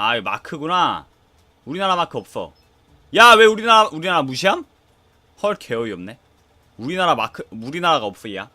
아 이거 마크구나. 우리나라 마크 없어. 야 왜 우리나라 우리나라 무시함? 헐 개어이 없네. 우리나라 마크 우리나라가 없어 야.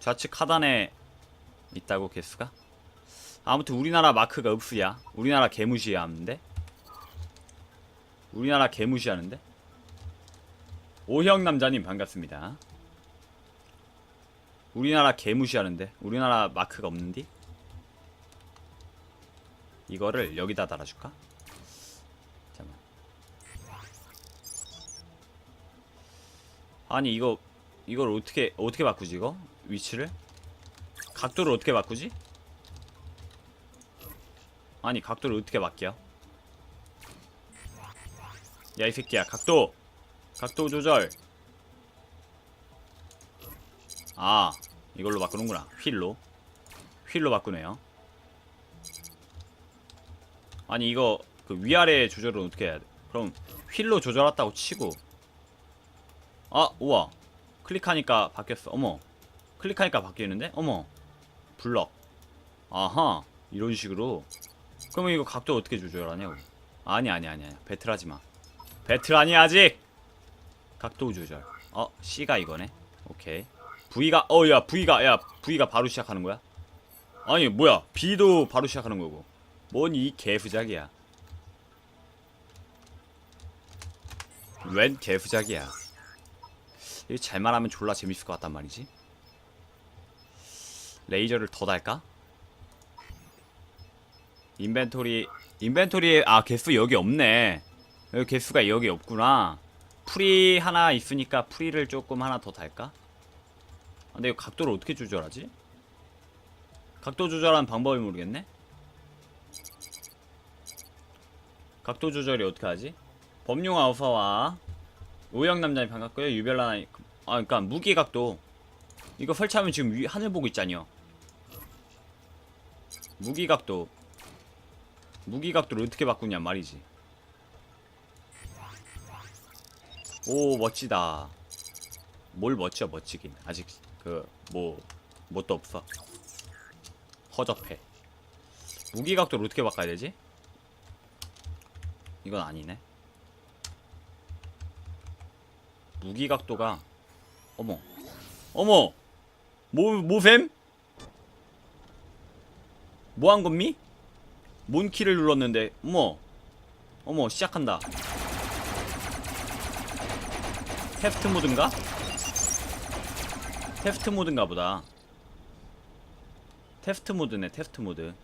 좌측 하단에 있다고 개수가? 아무튼 우리나라 마크가 없으야 우리나라 개무시하는데? 우리나라 개무시하는데? 오형 남자님 반갑습니다 우리나라 개무시하는데 우리나라 마크가 없는디? 이거를 여기다 달아줄까? 잠깐 아니 이거 이걸 어떻게 어떻게 바꾸지 이거 위치를 각도를 어떻게 바꾸지? 아니 각도를 어떻게 바뀌어? 야이 새끼야 각도 각도 조절 아 이걸로 바꾸는구나. 휠로. 휠로 바꾸네요. 아니 이거 그 위아래 조절은 어떻게 해야 돼? 그럼 휠로 조절했다고 치고. 아 우와. 클릭하니까 바뀌었어. 어머. 클릭하니까 바뀌는데? 어머. 블럭. 아하. 이런 식으로. 그러면 이거 각도 어떻게 조절하냐고. 아니 아니 아니 아니. 배틀 하지 마. 배틀 아니 아직! 각도 조절. 어 C가 이거네. 오케이 V가 어야 V가 야 V가 바로 시작하는 거야? 아니 뭐야? B도 바로 시작하는 거고. 뭔 이 개부작이야? 웬 개부작이야? 이거 잘만 하면 졸라 재밌을 것 같단 말이지? 레이저를 더 달까? 인벤토리 인벤토리에 아 개수 여기 없네. 여기 개수가 여기 없구나. 프리 하나 있으니까 프리를 조금 하나 더 달까? 아, 근데 이거 각도를 어떻게 조절하지? 각도 조절하는 방법을 모르겠네? 각도 조절이 어떻게 하지? 범용 아우파와 오영 남자님 반갑고요. 유별나 아 그니까 무기 각도. 이거 설치하면 지금 위 하늘 보고 있잖여. 무기 각도. 무기 각도를 어떻게 바꾸냐 말이지. 오 멋지다. 뭘 멋져 멋지긴. 아직 그뭐 뭣도 없어 허접해 무기 각도를 어떻게 바꿔야 되지? 이건 아니네 무기 각도가 어머 어머 뭐 뭐셈? 뭐한 겁니? 뭔 키를 눌렀는데 어머 어머 시작한다 테스트 모드인가? 테스트 모드인가 보다 테스트 모드네 테스트 모드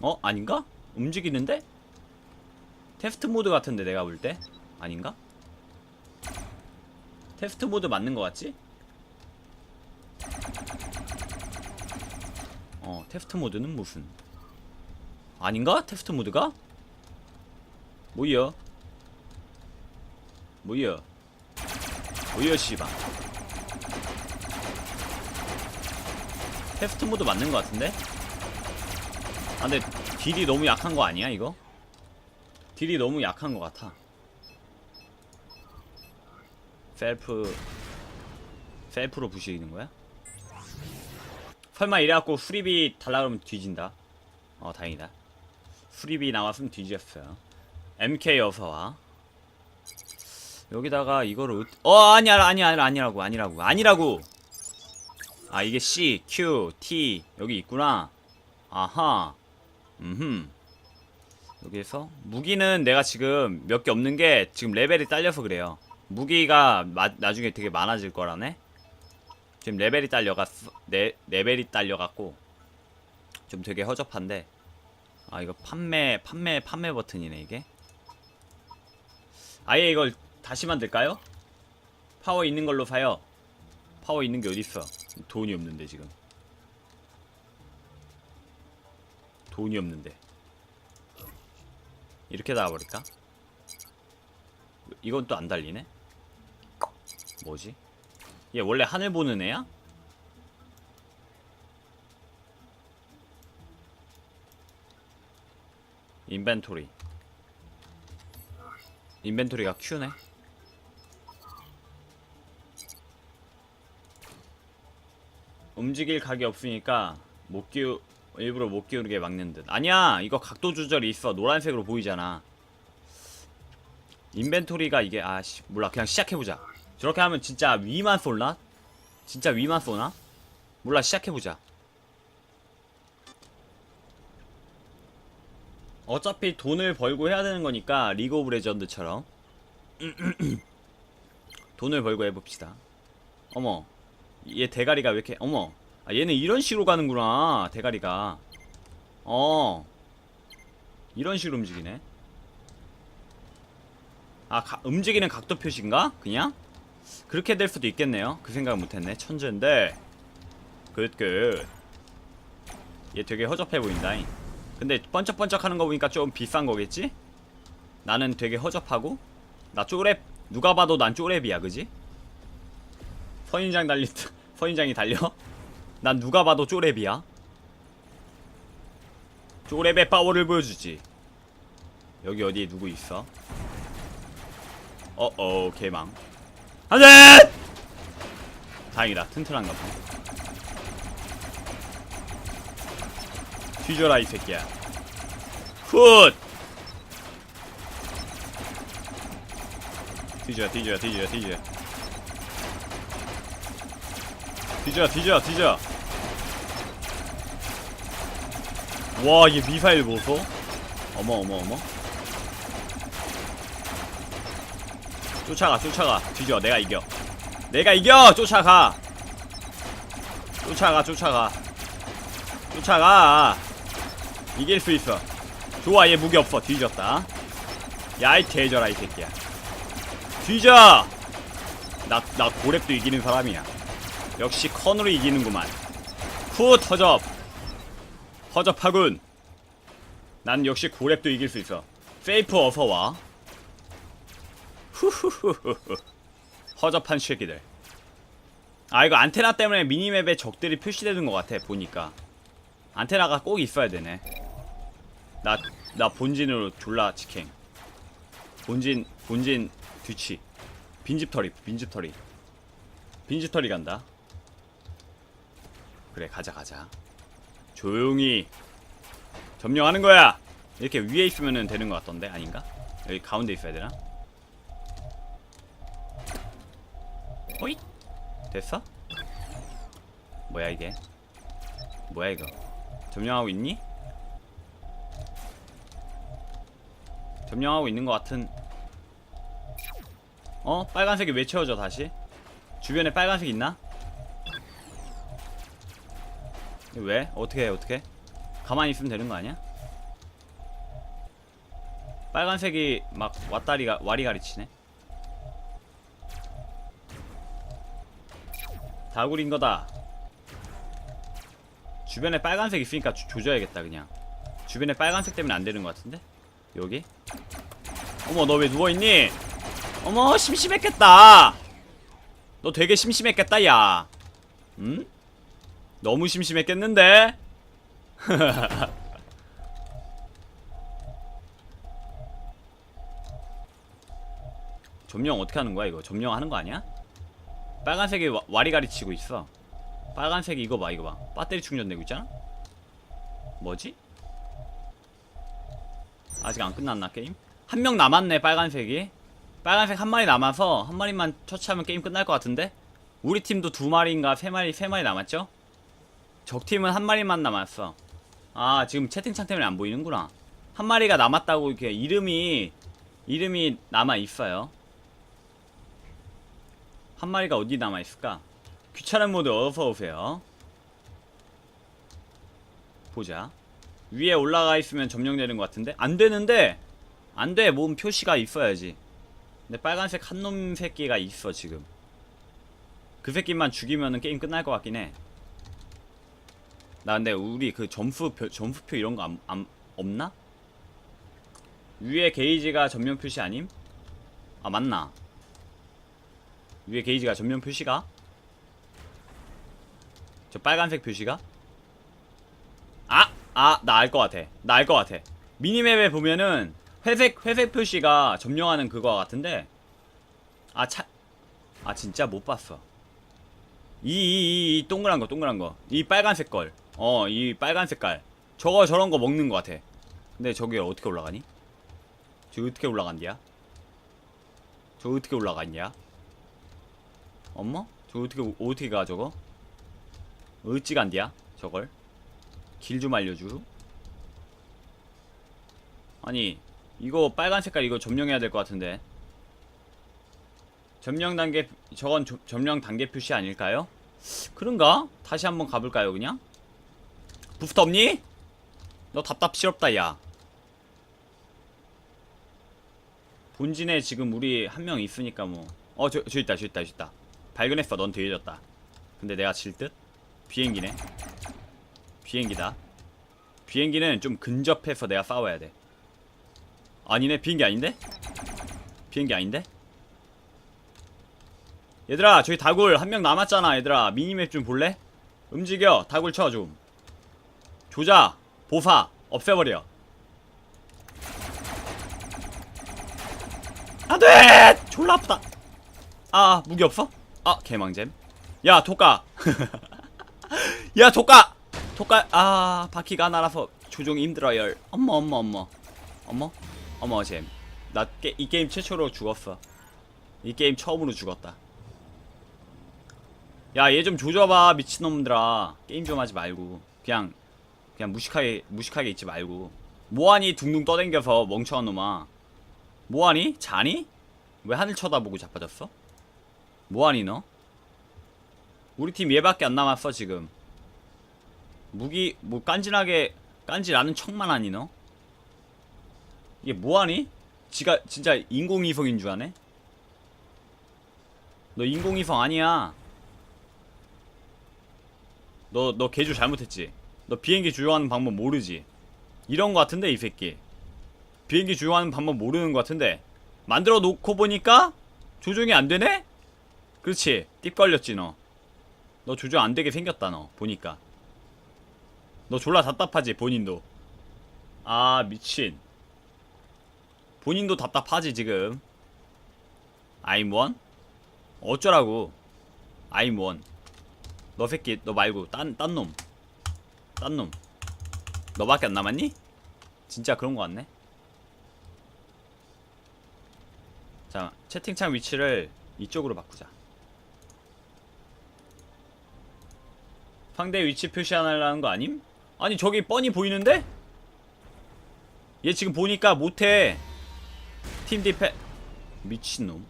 어? 아닌가? 움직이는데? 테스트 모드 같은데 내가 볼 때? 아닌가? 테스트 모드 맞는 거 같지? 어 테스트 모드는 무슨 아닌가? 테스트 모드가? 뭐야? 뭐야? 뭐야 씨발 테스트 모드 맞는 거 같은데? 아 근데 딜이 너무 약한 거 아니야 이거? 딜이 너무 약한 거 같아 셀프 셀프로 부시는 거야? 설마 이래갖고 수리비 달라 그러면 뒤진다 어 다행이다 수리비 나왔으면 뒤졌어요 MK 어서와 여기다가 이거를 어, 어 아니야 아니야 아니라 아니라고 아니라고 아니라고 아 이게 C, Q, T 여기 있구나. 아하. 음흠. 여기에서 무기는 내가 지금 몇 개 없는 게 지금 레벨이 딸려서 그래요. 무기가 마, 나중에 되게 많아질 거라네. 지금 레벨이 딸려갔 네, 레벨이 딸려갖고 좀 되게 허접한데. 아 이거 판매 판매 판매 버튼이네 이게. 아예 이걸 다시 만들까요? 파워 있는 걸로 사요. 파워 있는 게 어딨어 돈이 없는데 지금 돈이 없는데 이렇게 나와버릴까? 이건 또 안 달리네? 뭐지? 얘 원래 하늘 보는 애야? 인벤토리 인벤토리가 Q네 움직일 각이 없으니까 못 끼우 일부러 못 끼우게 막는 듯. 아니야 이거 각도 조절이 있어. 노란색으로 보이잖아. 인벤토리가 이게 아씨 몰라. 그냥 시작해보자. 저렇게 하면 진짜 위만 쏠나? 진짜 위만 쏘나? 몰라 시작해보자. 어차피 돈을 벌고 해야 되는 거니까 리그 오브 레전드처럼. 돈을 벌고 해봅시다. 어머 얘 대가리가 왜 이렇게 어머 아 얘는 이런 식으로 가는구나 대가리가. 어. 이런 식으로 움직이네. 아 가- 움직이는 각도 표시인가? 그냥? 그렇게 될 수도 있겠네요. 그 생각 못했네. 천재인데. 굿굿. 얘 되게 허접해 보인다잉. 근데 번쩍번쩍 하는 거 보니까 좀 비싼 거겠지? 나는 되게 허접하고? 나 쪼랩 누가 봐도 난 쪼랩이야 그지? 선인장 달리 선인장이 달려? 난 누가 봐도 쪼랩이야 쪼랩의 파워를 보여주지 여기 어디에 누구 있어? 어어 개망 안돼! 다행이다 튼튼한가 봐 뒤져라 이 새끼야 굿! 뒤져 뒤져 뒤져 뒤져 뒤져 뒤져 뒤져. 와얘 미사일 보소? 어머 어머 어머. 쫓아가 쫓아가. 뒤져 내가 이겨. 내가 이겨! 쫓아가! 쫓아가 쫓아가. 쫓아가! 이길 수 있어. 좋아 얘 무기 없어. 뒤졌다. 야이 개져라 이 새끼야. 뒤져! 나, 나 고랩도 이기는 사람이야 역시 컨으로 이기는구만. 후 허접. 허접하군. 난 역시 고랩도 이길 수 있어. 세이프 어서와. 허접한 새끼들. 아 이거 안테나 때문에 미니맵에 적들이 표시되는 것 같아 보니까. 안테나가 꼭 있어야 되네. 나, 나 본진으로 졸라 직행. 본진, 본진 뒤치. 빈집털이, 빈집털이 빈집털이 간다 그래 가자 가자 조용히 점령하는 거야 이렇게 위에 있으면 되는 것 같던데 아닌가? 여기 가운데 있어야 되나? 호잇 됐어? 뭐야 이게 뭐야 이거 점령하고 있니? 점령하고 있는 것 같은 어? 빨간색이 왜 채워져 다시? 주변에 빨간색 있나? 왜? 어떻게 해 어떻게? 가만히 있으면 되는 거 아니야? 빨간색이 막 왔다리가 와리가리 치네 다구린 거다 주변에 빨간색 있으니까 조, 조져야겠다 그냥 주변에 빨간색 때문에 안 되는 것 같은데 여기 어머 너 왜 누워있니 어머 심심했겠다 너 되게 심심했겠다 야 응? 너무 심심했겠는데 점령 어떻게 하는 거야 이거 점령하는 거 아니야? 빨간색이 와, 와리가리 치고 있어 빨간색이 이거 봐 이거 봐 배터리 충전되고 있잖아 뭐지? 아직 안 끝났나 게임? 한 명 남았네 빨간색이 빨간색 한 마리 남아서 한 마리만 처치하면 게임 끝날 것 같은데? 우리 팀도 두 마리인가 세 마리 세 마리 남았죠? 적 팀은 한 마리만 남았어 아 지금 채팅창 때문에 안 보이는구나 한 마리가 남았다고 이렇게 이름이 이름이 남아 있어요 한 마리가 어디 남아 있을까? 귀찮은 모드 어서 오세요. 보자. 위에 올라가 있으면 점령되는 것 같은데 안 되는데 안 돼. 몸 표시가 있어야지. 근데 빨간색 한 놈 새끼가 있어 지금. 그 새끼만 죽이면은 게임 끝날 것 같긴 해. 나 근데 우리 그 점수 점수표 이런 거 안, 안, 없나? 위에 게이지가 전면 표시 아님? 아 맞나? 위에 게이지가 전면 표시가? 저 빨간색 표시가? 아! 아! 나 알 것 같아. 나 알 것 같아. 미니맵에 보면은 회색, 회색 표시가 점령하는 그거 같은데 아, 차... 아, 진짜 못 봤어. 이, 이, 이, 이 동그란 거, 동그란 거. 이 빨간색 걸. 어, 이 빨간 색깔. 저거 저런 거 먹는 거 같아. 근데 저기 어떻게 올라가니? 저 어떻게 올라간디야? 저 어떻게 올라갔냐? 엄마? 저 어떻게, 어떻게 가, 저거? 어찌 간디야? 저걸? 길 좀 알려주. 아니, 이거 빨간 색깔 이거 점령해야 될 것 같은데. 점령 단계, 저건 조- 점령 단계 표시 아닐까요? 그런가? 다시 한번 가볼까요, 그냥? 부스터 없니? 너 답답스럽다, 야. 본진에 지금 우리 한 명 있으니까 뭐. 어, 저, 저 있다, 저 있다, 저 있다. 발견했어, 넌 되어졌다. 근데 내가 질 듯? 비행기네. 비행기다. 비행기는 좀 근접해서 내가 싸워야 돼. 아니네, 비행기 아닌데? 비행기 아닌데? 얘들아, 저기 다굴 한 명 남았잖아, 얘들아. 미니맵 좀 볼래? 움직여, 다굴 쳐, 좀. 조자, 보사, 없애버려. 안 돼! 졸라 아프다. 아, 무기 없어? 아, 개망잼. 야, 독가. 야, 독가! 독가, 아, 바퀴가 날아서 조종이 힘들어요. 어머, 어머, 어머. 어머? 어머, 잼. 나 이 게임 최초로 죽었어. 이 게임 처음으로 죽었다. 야, 얘 좀 조져봐, 미친놈들아. 게임 좀 하지 말고. 그냥, 그냥 무식하게, 무식하게 있지 말고. 뭐하니, 둥둥 떠댕겨서 멍청한 놈아. 뭐하니? 자니? 왜 하늘 쳐다보고 자빠졌어? 뭐하니, 너? 우리 팀 얘밖에 안 남았어, 지금. 무기, 뭐, 깐진하게, 깐질하는 척만 하니, 너? 이게 뭐하니? 지가, 진짜 인공위성인 줄 아네? 너 인공위성 아니야. 너, 너 개조 잘못했지? 너 비행기 조종하는 방법 모르지? 이런 거 같은데, 이 새끼. 비행기 조종하는 방법 모르는 거 같은데. 만들어 놓고 보니까 조종이 안 되네? 그렇지. 띠 걸렸지, 너. 너 조종 안 되게 생겼다, 너. 보니까. 너 졸라 답답하지, 본인도. 아, 미친. 본인도 답답하지, 지금. One? 어쩌라고. I'm one. 너 새끼 너 말고 딴 딴 놈. 딴 놈. 너밖에 안 남았니? 진짜 그런 거 같네. 자, 채팅창 위치를 이쪽으로 바꾸자. 상대 위치 표시 안 하려는 거 아님? 아니 저기 뻔히 보이는데? 얘 지금 보니까 못해. 팀 디페 미친놈.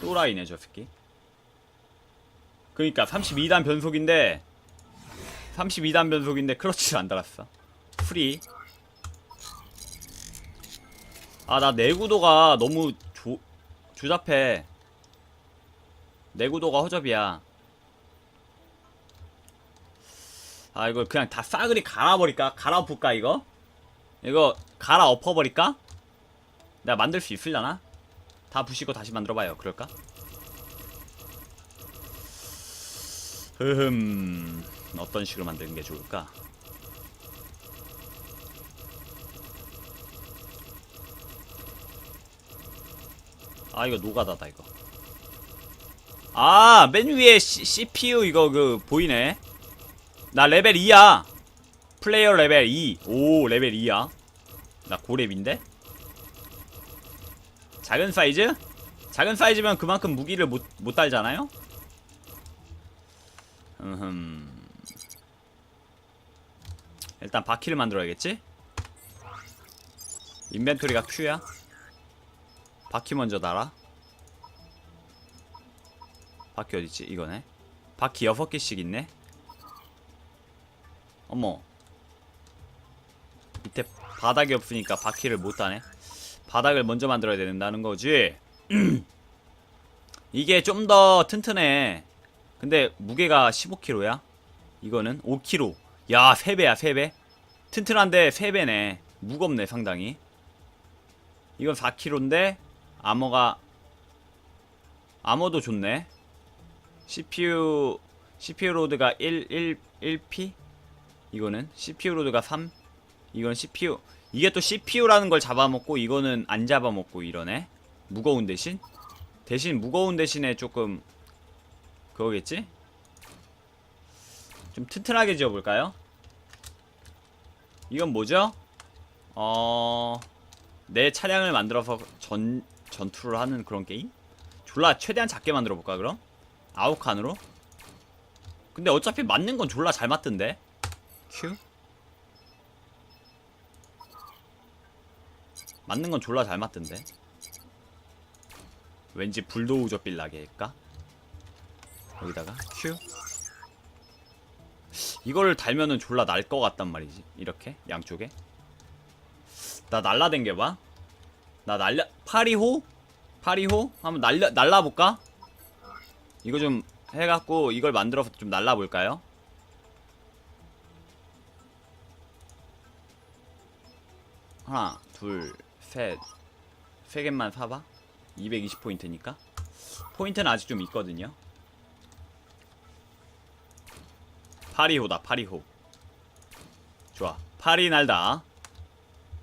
또라이네 저 새끼. 그니까 32단 변속인데 32단 변속인데 크러치를 안 달았어 프리 아 나 내구도가 너무 조, 조잡해 내구도가 허접이야 아 이거 그냥 다 싸그리 갈아버릴까? 갈아엎을까 이거? 이거 갈아엎어버릴까? 내가 만들 수 있으려나? 다 부시고 다시 만들어봐요 그럴까? 흐흠 어떤 식으로 만드는 게 좋을까? 아 이거 노가다다 이거 아 맨 위에 C, CPU 이거 그 보이네 나 레벨 2야 플레이어 레벨 2 오 레벨 2야 나 고렙인데 작은 사이즈? 작은 사이즈면 그만큼 무기를 못, 못 달잖아요? 음. 일단 바퀴를 만들어야겠지? 인벤토리가 Q야? 바퀴 먼저 달아. 바퀴 어딨지? 이거네. 바퀴 6개씩 있네. 어머. 밑에 바닥이 없으니까 바퀴를 못 다네. 바닥을 먼저 만들어야 된다는 거지. 이게 좀 더 튼튼해. 근데 무게가 15kg야? 이거는 5kg. 야, 3배야, 3배. 튼튼한데 3배네. 무겁네, 상당히. 이건 4kg인데 아머가 아머도 좋네. CPU CPU 로드가 1 1 1P 이거는 CPU 로드가 3 이건 CPU 이게 또 CPU라는 걸 잡아먹고 이거는 안 잡아먹고 이러네. 무거운 대신 대신 무거운 대신에 조금 그거겠지? 좀 튼튼하게 지어볼까요? 이건 뭐죠? 어... 내 차량을 만들어서 전, 전투를 하는 그런 게임? 졸라 최대한 작게 만들어볼까 그럼? 아홉 칸으로? 근데 어차피 맞는 건 졸라 잘 맞던데? 큐? 맞는 건 졸라 잘 맞던데? 왠지 불도우저 빌 나게 할까? 여기다가 큐 이거를 달면은 졸라 날 것 같단 말이지 이렇게 양쪽에 나 날라댕겨봐 나 날려 파리호? 파리호? 한번 날려 날라볼까? 이거 좀 해갖고 이걸 만들어서 좀 날라볼까요? 하나 둘셋세 개만 사봐 220포인트니까 포인트는 아직 좀 있거든요 파리호다 파리호. 좋아. 파리 날다.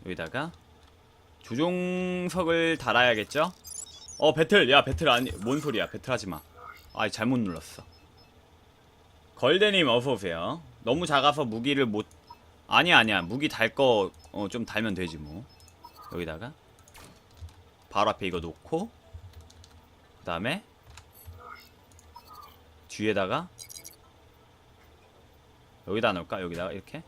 여기다가 조종석을 달아야겠죠? 어 배틀. 야 배틀 아니 뭔 소리야? 배틀 하지마. 아 잘못 눌렀어. 걸대님 어서오세요. 너무 작아서 무기를 못 아니야 아니야. 무기 달거 어, 좀 달면 되지 뭐. 여기다가 바로 앞에 이거 놓고 그 다음에 뒤에다가 여기다 놓을까? 여기다가 이렇게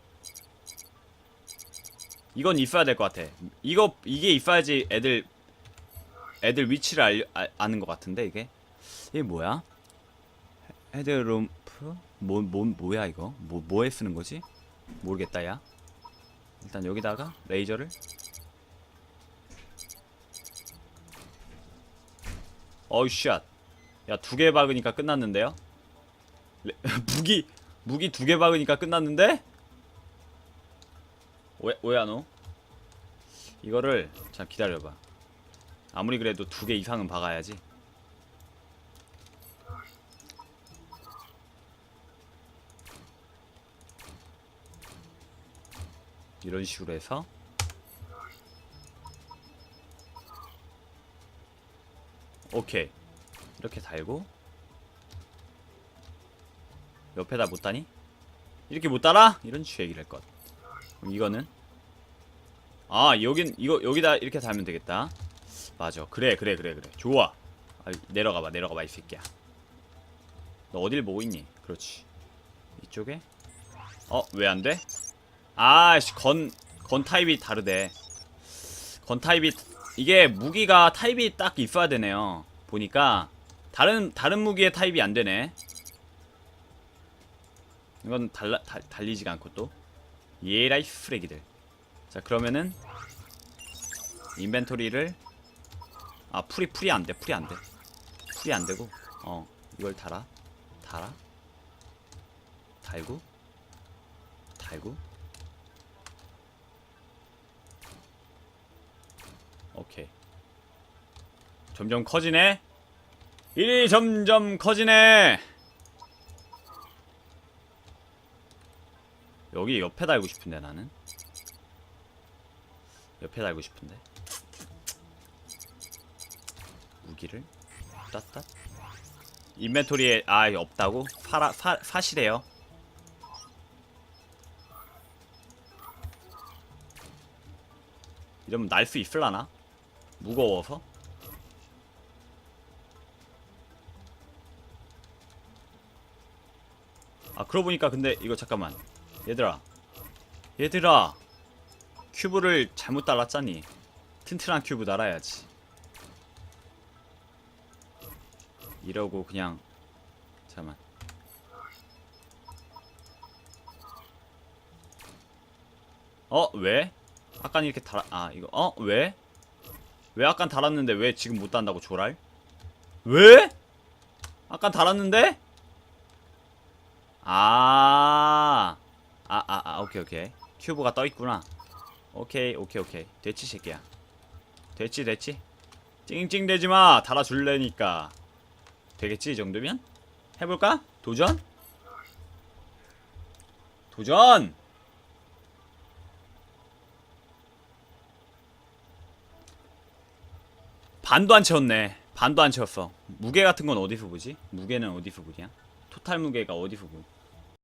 이건 있어야 될 것 같아 이거 이게 있어야지 애들 애들 위치를 알, 아, 아는 것 같은데 이게 이게 뭐야? 헤드룸프? 뭐, 뭐, 뭐야 이거? 뭐, 뭐에 쓰는 거지? 모르겠다 야 일단 여기다가 레이저를 어우 샷. 야, 두 개 박으니까 끝났는데요? 레, 무기, 무기 두 개 박으니까 끝났는데? 왜, 왜 안 오? 이거를, 자, 기다려봐. 아무리 그래도 두 개 이상은 박아야지. 이런 식으로 해서 오케이 이렇게 달고 옆에다 못 다니? 이렇게 못 달아? 이런 취 얘기를 할것. 그럼 이거는? 아 여긴 이거 여기다 이렇게 달면 되겠다. 맞아. 그래 그래 그래 그래. 좋아. 아, 내려가봐 내려가봐 이 새끼야. 너 어딜 보고 있니? 그렇지. 이쪽에? 어 왜 안 돼? 아씨 건, 건 타입이 다르대. 건 타입이 이게 무기가 타입이 딱 있어야 되네요. 보니까 다른 다른 무기의 타입이 안 되네 이건 달라, 다, 달리지가 않고 또. 예라이 쓰레기들. 자 그러면은 인벤토리를 아 풀이 풀이 안돼 풀이 안돼. 풀이 안되고 어 이걸 달아 달아. 달고 달고. 오케이. 점점 커지네. 일이 점점 커지네 여기 옆에 달고 싶은데 나는 옆에 달고 싶은데 무기를 따따 인벤토리에 아 없다고? 파라 사, 사시래요 이러면 날 수 있을라나? 무거워서? 아 그러고 보니까 근데 이거 잠깐만 얘들아 얘들아 큐브를 잘못 달았잖니 튼튼한 큐브 달아야지 이러고 그냥 잠깐만 어? 왜? 아까 이렇게 달아 아 이거 어? 왜? 왜 아까 달았는데 왜 지금 못 단다고 조랄? 왜? 아까 달았는데? 아, 아, 아, 아, 오케이, 오케이. 큐브가 떠 있구나. 오케이, 오케이, 오케이. 됐지, 새끼야. 됐지, 됐지. 찡찡대지 마. 달아줄래니까. 되겠지, 이 정도면? 해볼까? 도전? 도전! 반도 안 채웠네. 반도 안 채웠어. 무게 같은 건 어디서 보지? 무게는 어디서 보냐? 토탈 무게가 어디서 그